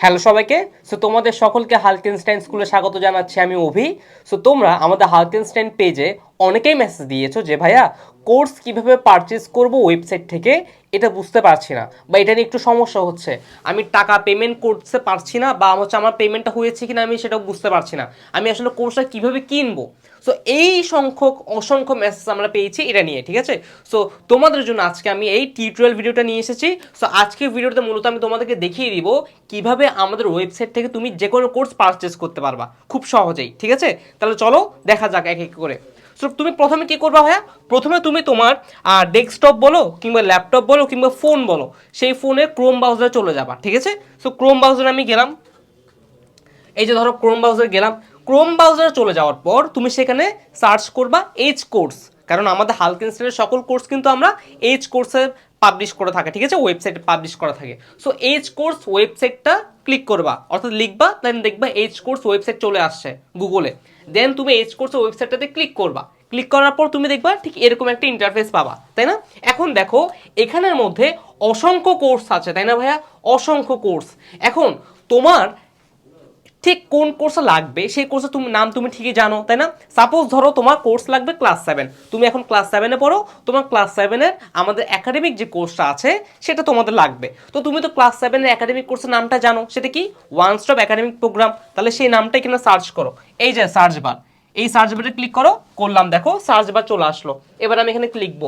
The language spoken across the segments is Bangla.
হ্যালো সবাইকে। সো তোমাদের সকলকে হালকেনস্টাইন স্কুলে স্বাগত জানাচ্ছি আমি অভি। সো তোমরা আমাদের হালকেনস্টাইন পেজে অনেকেই মেসেজ দিয়েছ যে, ভাইয়া কোর্স কীভাবে পারচেজ করব ওয়েবসাইট থেকে? এটা বুঝতে পারছি না বা এটা নিয়ে একটু সমস্যা হচ্ছে। আমি টাকা পেমেন্ট করতে পারছি না বা হচ্ছে আমার পেমেন্টটা হয়েছে কিনা আমি সেটাও বুঝতে পারছি না। আমি আসলে কোর্সটা কীভাবে কিনবো? সো এই সংখ্যক, অসংখ্য মেসেজ আমরা পেয়েছি এটা নিয়ে, ঠিক আছে? সো তোমাদের জন্য আজকে আমি এই টিউটোরিয়াল ভিডিওটা নিয়ে এসেছি। সো আজকে ভিডিওতে মূলত আমি তোমাদেরকে দেখিয়ে দিব কীভাবে আমাদের ওয়েবসাইট থেকে তুমি যে কোনো কোর্স পারচেস করতে পারবা। খুব সহজেই, ঠিক আছে? তাহলে চলো, দেখা যাক এক এক করে। সো তুমি প্রথমে কি করবা ভাইয়া? প্রথমে তুমি তোমার ডেস্কটপ বলো কিংবা ল্যাপটপ বলো কিংবা ফোন বলো, সেই ফোনে ক্রোম ব্রাউজারে চলে যাবা, ঠিক আছে? সো ক্রোম ব্রাউজারে আমি গেলাম। এই যে ধরো ক্রোম ব্রাউজারে গেলাম। ক্রোম ব্রাউজারে চলে যাওয়ার পর তুমি সেখানে সার্চ করবা এইচ কোর্স কারণ আমাদের হালকেনস্টের সকল কোর্স কিন্তু আমরা এইচ কোর্সে পাবলিশ করে থাকে, ঠিক আছে? ওয়েবসাইটে পাবলিশ করা থাকে। সো এইচ কোর্স ওয়েবসাইটটা ক্লিক করবা, অর্থাৎ লিখবা দেন দেখবা এইচ কোর্স ওয়েবসাইট চলে আসছে গুগলে দেন তুমি এইচ কোর্স ওয়েবসাইটটাতে ক্লিক করবা। ক্লিক করার পর তুমি দেখবা ঠিক এরকম একটা ইন্টারফেস পাবা, তাই না? এখন দেখো, এখানের মধ্যে অসংখ্য কোর্স আছে, তাই না ভাইয়া? অসংখ্য কোর্স এখন তোমার ঠিক কোন কোর্সে লাগবে? সেই কোর্সে তুমি নাম তুমি ঠিকই জানো, তাই না? সাপোজ ধরো তোমার কোর্স লাগবে ক্লাস সেভেন তুমি এখন ক্লাস সেভেনে পড়ো, তোমার ক্লাস সেভেনের আমাদের একাডেমিক যে কোর্সটা আছে, সেটা তোমাদের লাগবে। তো তুমি তো ক্লাস সেভেনের একাডেমিক কোর্সের নামটা জানো, সেটা কি? ওয়ান স্টপ একাডেমিক প্রোগ্রাম তাহলে সেই নামটা এখানে সার্চ করো। এই যে সার্চ বার এই সার্চ বারে ক্লিক করো, করলাম দেখো সার্চ বার চলে আসলো। এবার আমি এখানে লিখব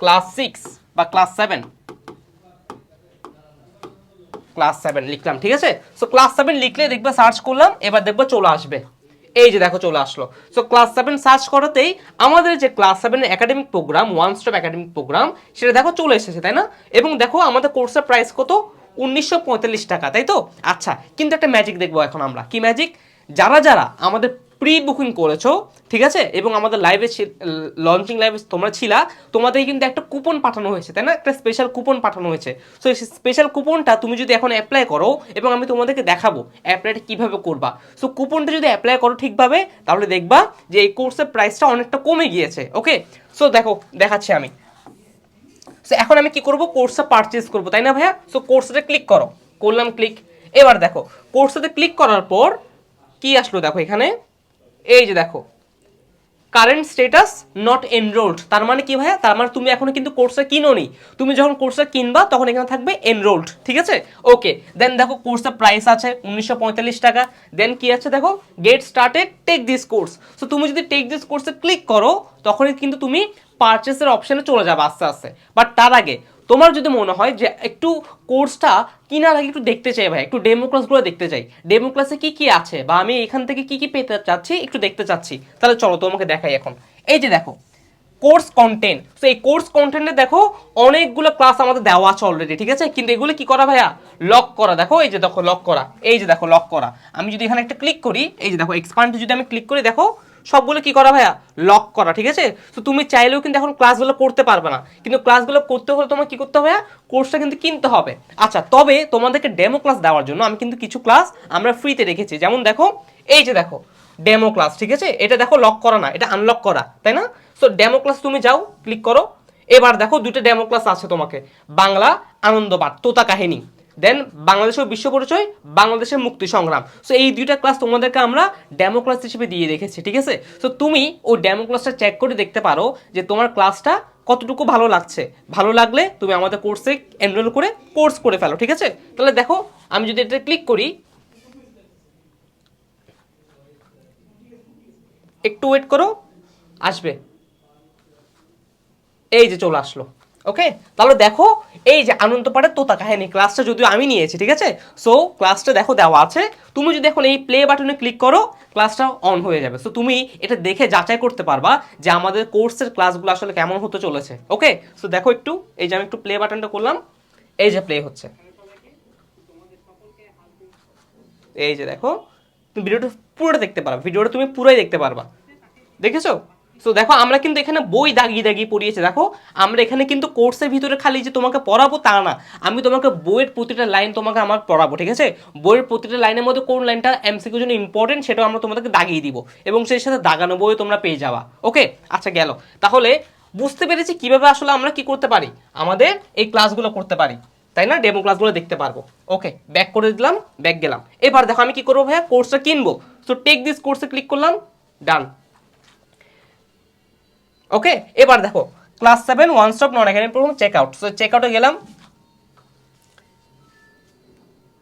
ক্লাস সিক্স বা ক্লাস সেভেন ক্লাস সেভেন লিখলাম, ঠিক আছে? সো ক্লাস সেভেন লিখলে দেখবে সার্চ করলাম, এবার দেখব চলে আসবে। এই যে দেখো চলে আসলো। সো ক্লাস সেভেন সার্চ করাতেই আমাদের যে ক্লাস সেভেনের academic program one stop academic program সেটা দেখো চলে এসেছে, তাই না? এবং দেখো আমাদের কোর্সের প্রাইস কত? উনিশশো পঁয়তাল্লিশ টাকা, তাই তো? আচ্ছা কিন্তু একটা ম্যাজিক দেখব এখন আমরা। কি ম্যাজিক যারা যারা আমাদের প্রি বুকিং করেছ, ঠিক আছে? এবং আমাদের লাইভে লঞ্চিং লাইভে তোমরা ছিলা, তোমাদের কিন্তু একটা কুপন পাঠানো হয়েছে, তাই না? একটা স্পেশাল কুপন পাঠানো হয়েছে। সো স্পেশাল কুপনটা তুমি যদি এখন অ্যাপ্লাই করো, এবং আমি তোমাদেরকে দেখাবো অ্যাপ্লাইটা কীভাবে করবা। সো কুপনটা যদি অ্যাপ্লাই করো ঠিকভাবে, তাহলে দেখবা যে এই কোর্সের প্রাইসটা অনেকটা কমে গিয়েছে ওকে সো দেখো, দেখাচ্ছি আমি। সো এখন আমি কি করব? কোর্সটা পারচেজ করব, তাই না ভাইয়া? সো কোর্সটা ক্লিক করো। করলাম ক্লিক এবার দেখো কোর্সটাতে ক্লিক করার পর কি আসলো দেখো এখানে? এই যে দেখো কারেন্ট স্টেটাস নট এনরোল্ড তার মানে কি ভাইয়া? তার মানে তুমি এখনও কিন্তু কোর্সটা কিনোনি তুমি যখন কোর্সটা কিনবা, তখন এখানে থাকবে এনরোল্ড ঠিক আছে? ওকে দেন দেখো কোর্সের প্রাইস আছে উনিশশো পঁয়তাল্লিশ টাকা। দেন কি আছে দেখো? Get started take this course so তুমি যদি টেক দিস কোর্সে ক্লিক করো, তখনই কিন্তু তুমি পারচেসের অপশানে চলে যাবে আস্তে আস্তে। বাট তার আগে তোমার যদি মনে হয় যে একটু কোর্সটা কেনার আগে একটু দেখতে চাই ভাই, একটু ডেমো ক্লাসগুলো দেখতে চাই। ডেমো ক্লাসে কি কি আছে বা আমি এখান থেকে কি কি পেতে চাচ্ছি একটু দেখতে চাচ্ছি। তাহলে চলো তোমাকে দেখাই এখন। এই যে দেখো কোর্স কন্টেন্ট তো এই কোর্স কন্টেন্টে দেখো অনেকগুলো ক্লাস আমাদের দেওয়া আছে অলরেডি ঠিক আছে? কিন্তু এগুলো কি করা ভাইয়া? লক করা। দেখো, এই যে দেখো লক করা। এই যে দেখো লক করা। আমি যদি এখানে একটা ক্লিক করি, এই যে দেখো এক্সপান্ডে যদি আমি ক্লিক করি, দেখো সবগুলো কি করা ভাইয়া? লক করা, ঠিক আছে? তো তুমি চাইলেও কিন্তু এখন ক্লাসগুলো করতে পারবে না। কিন্তু ক্লাসগুলো করতে হলে তোমার কি করতে হবে কোর্সটা কিন্তু কিনতে হবে। আচ্ছা তবে তোমাদেরকে ডেমো ক্লাস দেওয়ার জন্য আমি কিন্তু কিছু ক্লাস আমরা ফ্রিতে রেখেছি। যেমন দেখো, এই যে দেখো ডেমো ক্লাস ঠিক আছে? এটা দেখো লক করা না, এটা আনলক করা, তাই না? সো ডেমো ক্লাস তুমি যাও ক্লিক করো। এবার দেখো দুটো ডেমো ক্লাস আছে তোমাকে। বাংলা, আনন্দবাদ, তোতা কাহিনী। দেন বাংলাদেশের বিশ্ব পরিচয়, বাংলাদেশের মুক্তি সংগ্রাম। সো এই দুইটা ক্লাস তোমাদেরকে আমরা ডেমো ক্লাস হিসেবে দিয়ে রেখেছি, ঠিক আছে? সো তুমি ওই ডেমো ক্লাসটা চেক করে দেখতে পারো যে তোমার ক্লাসটা কতটুকু ভালো লাগছে। ভালো লাগলে তুমি আমাদের কোর্সে এনরোল করে কোর্স করে ফেলো, ঠিক আছে? তাহলে দেখো, আমি যদি এটা ক্লিক করি, একটু ওয়েট করো, আসবে। এই যে চলে আসলো। ওকে তাহলে দেখো, এই যে আনন্দ পাড়ের তোতা কাহিনী ক্লাসটা যদিও আমি নিয়েছি, ঠিক আছে? সো ক্লাসটা দেখো দেওয়া আছে। তুমি যদি এখন এই প্লে বাটনে ক্লিক করো ক্লাসটা অন হয়ে যাবে। সো তুমি এটা দেখে যাচাই করতে পারবা যে আমাদের কোর্সের ক্লাসগুলো আসলে কেমন হতে চলেছে। ওকে সো দেখো একটু, এই যে আমি একটু প্লে বাটনটা করলাম, এই যে প্লে হচ্ছে। এই যে দেখো, তুমি ভিডিওটা পুরোটা দেখতে পারবা ভিডিওটা তুমি পুরোই দেখতে পারবা। দেখেছ? সো দেখো, আমরা কিন্তু এখানে বই দাগিয়ে দাগিয়ে পড়িয়েছি। দেখো, আমরা এখানে কিন্তু কোর্সের ভিতরে খালি যে তোমাকে পড়াবো তা না। আমি তোমাকে বইয়ের প্রতিটা লাইন তোমাকে আমার পড়াবো, ঠিক আছে? বইয়ের প্রতিটা লাইনের মধ্যে কোন লাইনটা এমসিকিউর জন্য ইম্পর্টেন্ট সেটাও আমরা তোমাদেরকে দাগিয়ে দিব এবং সেই সাথে দাগানো বই তোমরা পেয়ে যাওয়া ওকে আচ্ছা গেল। তাহলে বুঝতে পেরেছি কীভাবে আসলে আমরা কি করতে পারি? আমাদের এই ক্লাসগুলো করতে পারি। তাই না? ডেমো ক্লাসগুলো দেখতে পারব। ওকে ব্যাক করে দিলাম ব্যাক গেলাম। এবার দেখো আমি কি করব ভাইয়া? কোর্সটা কিনবো। সো টেক দিস কোর্সে ক্লিক করলাম ডান ওকে এবার দেখো class seven one stop non academy প্রথম চেক আউট সো চেক আউটে গেলাম।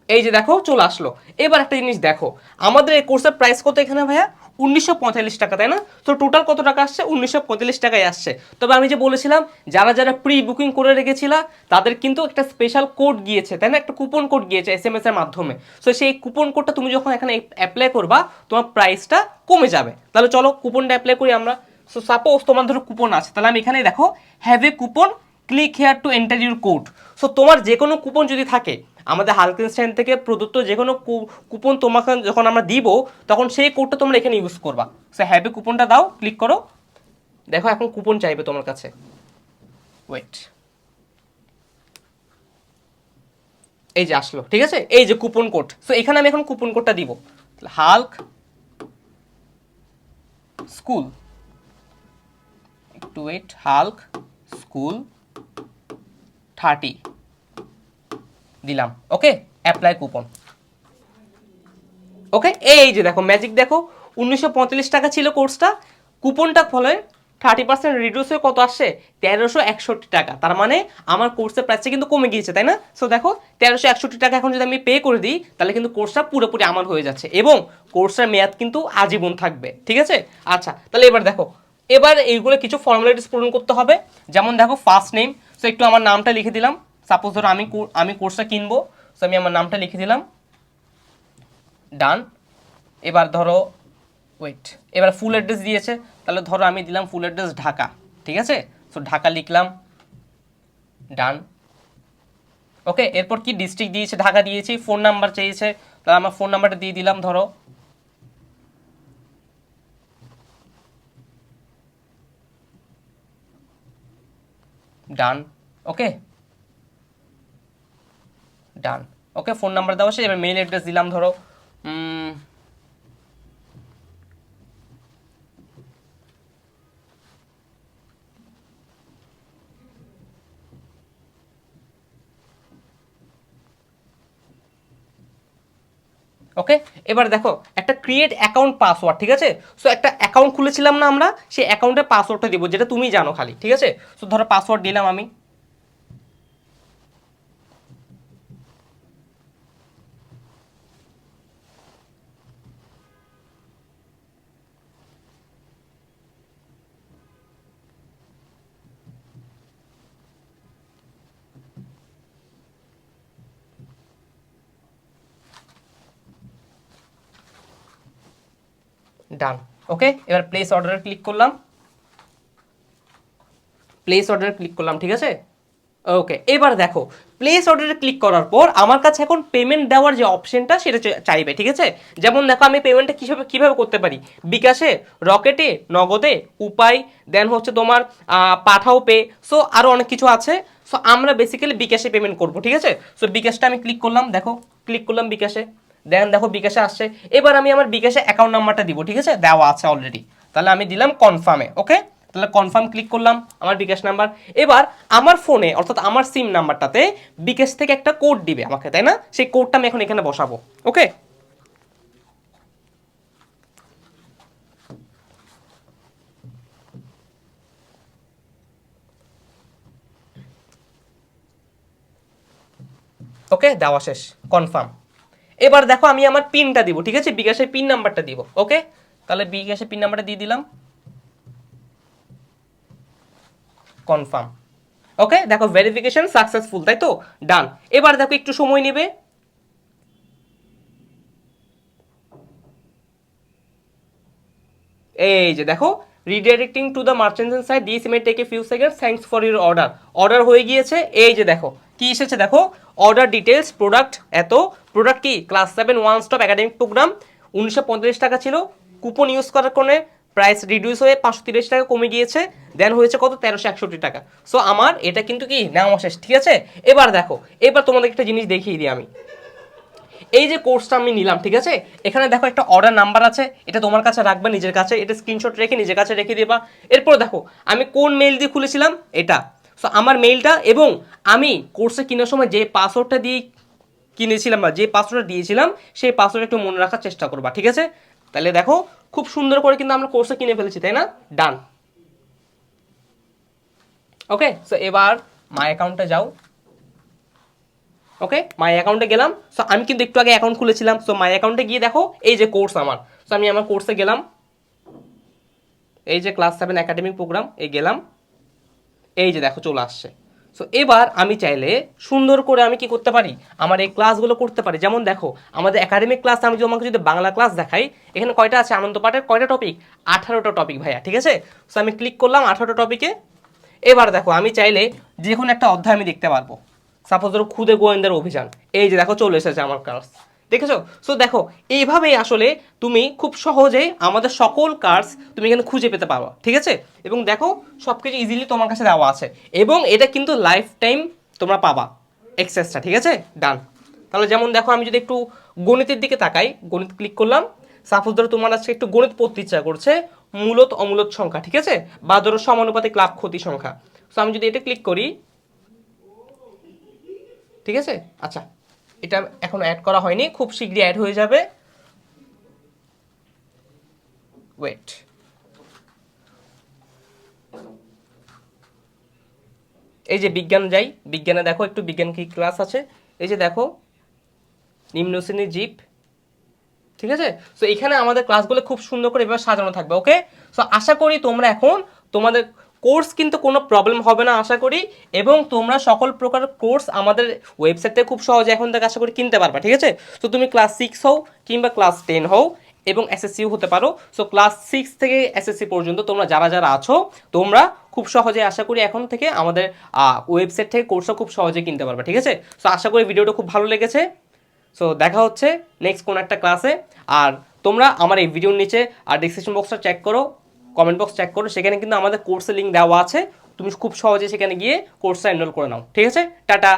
এই যে দেখো, চলে আসলো। এবার একটা জিনিস দেখো, আমাদের এই কোর্সের প্রাইস কত এখানে ভাইয়া? উনিশশো পঁয়তাল্লিশ টাকা, তাই না? তো টোটাল কত টাকা আসছে? উনিশশো পঁয়তাল্লিশ টাকায় আসছে। তবে আমি যে বলেছিলাম, যারা যারা প্রি বুকিং করে রেখেছিলা, তাদের কিন্তু একটা স্পেশাল কোড গিয়েছে, তাই না? একটা কুপন কোড গিয়েছে এস এম এস এর মাধ্যমে। সো সেই কুপন কোডটা তুমি যখন এখানে অ্যাপ্লাই করবা, তোমার প্রাইসটা কমে যাবে। তাহলে চলো কুপনটা অ্যাপ্লাই করি আমরা। সো সাপোজ তোমার ধরো কুপন আছে, তাহলে আমি এখানে দেখো have a coupon click here to enter your code so তোমার যে কোনো কুপন যদি থাকে, আমাদের হালকেনস্টাইন থেকে প্রদত্ত যে কোনো কুপন তোমাকে যখন আমরা দিব, তখন সেই কোডটা তোমরা এখানে ইউজ করবা। সো হ্যাভি কুপনটা দাও ক্লিক করো। দেখো, এখন কুপন চাইবে তোমার কাছে। ওয়েট এই যে আসলো, ঠিক আছে? এই যে কুপন কোড সো এখানে আমি এখন কুপন কোডটা দিব। হাল্ক স্কুল একটু ওয়েট হাল্ক স্কুল থার্টি দিলাম ওকে অ্যাপ্লাই কুপন ওকে এই যে দেখো ম্যাজিক দেখো, উনিশশো পঁয়তাল্লিশ টাকা ছিল কোর্সটা কুপনটা ফলে থার্টি পার্সেন্ট রিডিউস হয়ে কত আসছে? তেরোশো একষট্টি টাকা। তার মানে আমার কোর্সের প্রাইসটা কিন্তু কমে গিয়েছে, তাই না? সো দেখো, তেরোশো একষট্টি টাকা এখন যদি আমি পে করে দিই, তাহলে কিন্তু কোর্সটা পুরোপুরি আমার হয়ে যাচ্ছে। এবং কোর্সের মেয়াদ কিন্তু আজীবন থাকবে, ঠিক আছে? আচ্ছা তাহলে এবার দেখো এবার এইগুলো কিছু ফর্মালিটিস পূরণ করতে হবে। যেমন দেখো ফার্স্ট নেম সো একটু আমার নামটা লিখে দিলাম। সাপোজ ধরো আমি আমি কোর্সটা কিনবো সো আমি আমার নামটা লিখে দিলাম। ডান এবার ধরো ওয়েট এবার ফুল অ্যাড্রেস দিয়েছে। তাহলে ধরো আমি দিলাম ফুল অ্যাড্রেস ঢাকা, ঠিক আছে? সো ঢাকা লিখলাম। ডান ওকে এরপর কি ডিস্ট্রিক্ট দিয়েছে? ঢাকা দিয়েছি ফোন নাম্বার চেয়েছে তাহলে আমার ফোন নাম্বারটা দিয়ে দিলাম ধরো। ডান ওকে ডান ওকে ফোন নাম্বার দেওয়া সে এবার মেইল অ্যাড্রেস দিলাম ধরো। ওকে এবার দেখো, একটা ক্রিয়েট অ্যাকাউন্ট পাসওয়ার্ড ঠিক আছে? সো একটা অ্যাকাউন্ট খুলেছিলাম না আমরা, সেই অ্যাকাউন্টের পাসওয়ার্ডটা দিব, যেটা তুমি জানো খালি, ঠিক আছে? সো ধরো পাসওয়ার্ড দিলাম আমি। ডান ওকে এবার প্লেস অর্ডারে ক্লিক করলাম। প্লেস অর্ডারে ক্লিক করলাম, ঠিক আছে? ওকে এবার দেখো প্লেস অর্ডারে ক্লিক করার পর আমার কাছে এখন পেমেন্ট দেওয়ার যে অপশনটা সেটা চাইবে, ঠিক আছে? যেমন দেখো, আমি পেমেন্টটা কীভাবে কীভাবে করতে পারি? বিকাশে, রকেটে, নগদে, উপায় দেন হচ্ছে তোমার পাঠাও পে সো আরও অনেক কিছু আছে। সো আমরা বেসিক্যালি বিকাশে পেমেন্ট করব, ঠিক আছে? সো বিকাশটা আমি ক্লিক করলাম, দেখো ক্লিক করলাম বিকাশে। দেন দেখো বিকাশে আসছে। এবার আমি আমার বিকাশে অ্যাকাউন্ট নাম্বারটা দিব, ঠিক আছে? দেওয়া আছে অলরেডি তাহলে আমি দিলাম কনফার্মে ওকে তাহলে কনফার্ম ক্লিক করলাম, আমার বিকাশ নাম্বার এবার আমার ফোনে অর্থাৎ আমার সিম নাম্বারটাতে বিকাশ থেকে একটা কোড দিবে আমাকে, তাই না? সেই কোডটা আমি এখন এখানে বসাবো ওকে ওকে দেওয়া শেষ কনফার্ম এবার দেখো আমি আমার পিনটা দিব, ঠিক আছে? বিকাশের পিন নাম্বারটা দিব, ওকে? তাহলে বিকাশের পিন নাম্বারটা দিয়ে দিলাম। Confirm, okay? দেখো ভেরিফিকেশন সাকসেসফুল তাই তো? ডান। এবার দেখো, একটু সময় নেবে। এই যে দেখো redirecting to the merchant side this may take a few seconds thanks for your order order হয়ে গিয়েছে, এই যে দেখো। কি এসেছে দেখো? অর্ডার ডিটেলস প্রোডাক্ট এত। প্রোডাক্ট কি? Class seven one stop academic program উনিশশো পঁয়তাল্লিশ টাকা ছিল। কুপন ইউজ করার কারণে প্রাইস রিডিউস হয়ে পাঁচশো তিরিশ টাকা কমে গিয়েছে। দেন হয়েছে কত? তেরোশো একষট্টি টাকা। সো আমার এটা কিন্তু কি? নেওয়া শেষ। ঠিক আছে? এবার দেখো। এবার তোমাদের একটা জিনিস দেখিয়ে দিই আমি। এই যে কোর্সটা আমি নিলাম, ঠিক আছে? এখানে দেখো একটা অর্ডার নাম্বার আছে। এটা তোমার কাছে রাখবে, নিজের কাছে। এটা স্ক্রিনশট রেখে নিজের কাছে রেখে দিবা। এরপর দেখো, আমি কোন মেইল দিয়ে খুলেছিলাম? এটা। সো আমার মেইলটা এবং আমি কোর্সে কেনার সময় যে পাসওয়ার্ডটা দিয়ে কিনেছিলাম বা যে পাসওয়ার্ডটা দিয়েছিলাম, সেই পাসওয়ার্ড একটু মনে রাখার চেষ্টা করবা, ঠিক আছে? তাহলে দেখো, খুব সুন্দর করে কিন্তু আমরা কোর্সে কিনে ফেলেছি, তাই না? ডান ওকে সো এবার মাই অ্যাকাউন্টে যাও। ওকে মাই অ্যাকাউন্টে গেলাম। সো আমি কিন্তু একটু আগে অ্যাকাউন্ট খুলেছিলাম। সো মাই অ্যাকাউন্টে গিয়ে দেখো, এই যে কোর্স আমার। সো আমি আমার কোর্সে গেলাম। এই যে ক্লাস সেভেন একাডেমিক প্রোগ্রাম এই গেলাম। এই যে দেখো চলে আসছে। সো এবার আমি চাইলে সুন্দর করে আমি কি করতে পারি? আমার এই ক্লাসগুলো করতে পারি। যেমন দেখো, আমাদের একাডেমিক ক্লাস আমি আমাকে যদি বাংলা ক্লাস দেখাই, এখানে কয়টা আছে? আনন্দ পাঠের কয়টা টপিক আঠারোটা টপিক ভাইয়া, ঠিক আছে? সো আমি ক্লিক করলাম আঠারোটা টপিকে এবার দেখো, আমি চাইলে যে কোনো একটা অধ্যায় আমি দেখতে পারব। সাপোজ ধরো খুদে গোয়েন্দার অভিযান। এই যে দেখো চলে এসেছে আমার ক্লাস দেখেছ? সো দেখো, এইভাবেই আসলে তুমি খুব সহজেই আমাদের সকল কার্স তুমি এখানে খুঁজে পেতে পারো, ঠিক আছে? এবং দেখো সব কিছু ইজিলি তোমার কাছে দেওয়া আছে। এবং এটা কিন্তু লাইফ টাইম তোমরা পাবা এক্সেসটা ঠিক আছে? ডান তাহলে যেমন দেখো, আমি যদি একটু গণিতের দিকে তাকাই, গণিত ক্লিক করলাম। সাপোজ ধরো তোমার আজকে একটু গণিত পড়তে ইচ্ছা করছে, মূলত অমূলত সংখ্যা, ঠিক আছে? বা ধরো সমানুপাতিক লাভ, ক্ষতি সংখ্যা। সো আমি যদি এটা ক্লিক করি, ঠিক আছে? আচ্ছা এটা এখন অ্যাড করা হয়নি, খুব শীঘ্রই অ্যাড হয়ে যাবে। ওয়েট এই যে বিজ্ঞান যাই, বিজ্ঞানে দেখো, একটু বিজ্ঞান কি ক্লাস আছে? এই যে দেখো, নিম্ন শ্রেণির জীব, ঠিক আছে? সো এখানে আমাদের ক্লাসগুলো খুব সুন্দর করে এভাবে সাজানো থাকবে ওকে সো আশা করি তোমরা এখন তোমাদের কোর্স কিন্তু কোনো প্রবলেম হবে না, আশা করি। এবং তোমরা সকল প্রকার কোর্স আমাদের ওয়েবসাইটে খুব সহজে এখন থেকে আশা করি কিনতে পারবা, ঠিক আছে? তো তুমি ক্লাস সিক্স হও কিংবা ক্লাস টেন হও এবং এসএসসিও হতে পারো। সো ক্লাস সিক্স থেকে এসএসসি পর্যন্ত তোমরা যারা যারা আছো, তোমরা খুব সহজে আশা করি এখন থেকে আমাদের ওয়েবসাইট থেকে কোর্সটা খুব সহজে কিনতে পারবে, ঠিক আছে? সো আশা করি ভিডিওটা খুব ভালো লেগেছে। সো দেখা হচ্ছে নেক্সট কোন একটা ক্লাসে আর তোমরা আমার এই ভিডিওর নিচে, আর ডিসক্রিপশন বক্সটা চেক করো। কমেন্ট বক্স চেক করো, সেখানে কিন্তু আমাদের কোর্সের লিঙ্ক দেওয়া আছে। তুমি খুব সহজে সেখানে গিয়ে কোর্সটা এনরোল করে নাও। ঠিক আছে? টাটা!